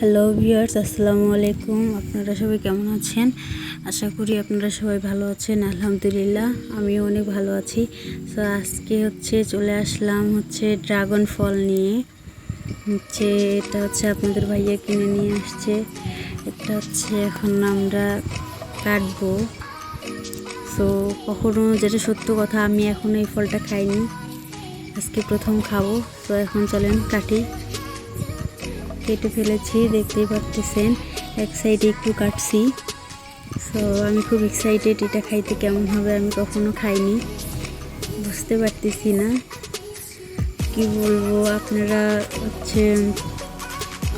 Hello viewers আসসালামু আলাইকুম। আপনারা সবাই কেমন আছেন? আশা করি আপনারা সবাই ভালো আছেন, আলহামদুলিল্লাহ। আমিও অনেক ভালো আছি। তো আজকে হচ্ছে চলে আসলাম হচ্ছে ড্রাগন ফল নিয়ে। হচ্ছে এটা হচ্ছে আপনাদের ভাইয়া কিনে নিয়ে আসছে। এটা হচ্ছে এখন আমরা কাটবো। তো কখনো যেটা সত্য কথা, আমি এখন এই ফলটা খাইনি। আজকে প্রথম খাব। তো এখন চলেন কাটি। কেটে ফেলেছি, দেখতেই পাচ্ছেন এক সাইডে একটু কাটছি। সো আমি খুব এক্সাইটেড এটা খাইতে কেমন হবে আমি কখনো খাইনি। বুঝতে পারতেছি না। কি বলব, আপনারা হচ্ছে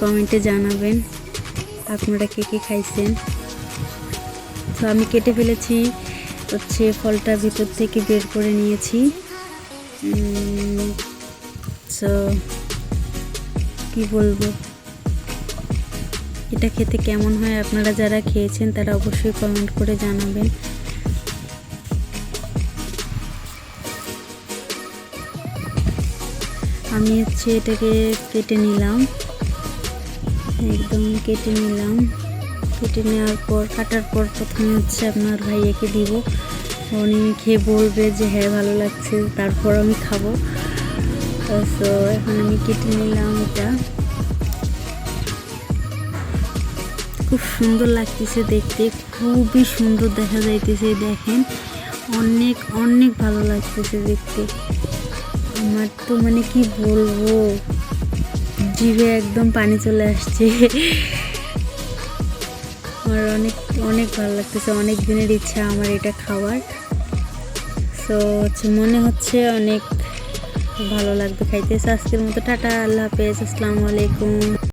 কমেন্টে জানাবেন, আপনারা কে কে খাইছেন। তো আমি কেটে ফেলেছি, হচ্ছে ফলটা ভিতর থেকে বের করে নিয়েছি। সো কি বলব? এটা খেতে কেমন হয় আপনারা যারা খেয়েছেন তারা অবশ্যই কমেন্ট করে জানাবেন। আমি হচ্ছে এটাকে কেটে নিলাম। একদম কেটে নিলাম। কেটে নেওয়ার পর, কাটার পর প্রথমে হচ্ছে আপনার ভাইয়াকে দিব। উনি খেয়ে বলবে যে হ্যাঁ ভালো লাগছে, তারপর আমি খাব। তো, এখন আমি কেটে নিলাম এটা। খুব সুন্দর লাগতেছে দেখতে, খুবই সুন্দর দেখা যাইতেছে, দেখেন। অনেক অনেক ভালো লাগতেছে দেখতে। আমার তো মানে কি বলব, জিভে একদম পানি চলে আসছে। আমার অনেক অনেক ভালো লাগতেছে, অনেক দিনের ইচ্ছা আমার এটা খাওয়ার। তো হচ্ছে মনে হচ্ছে অনেক ভালো লাগবে খাইতে। আজকের মতো টাটা, আল্লাহ হাফেজ, আসসালামু আলাইকুম।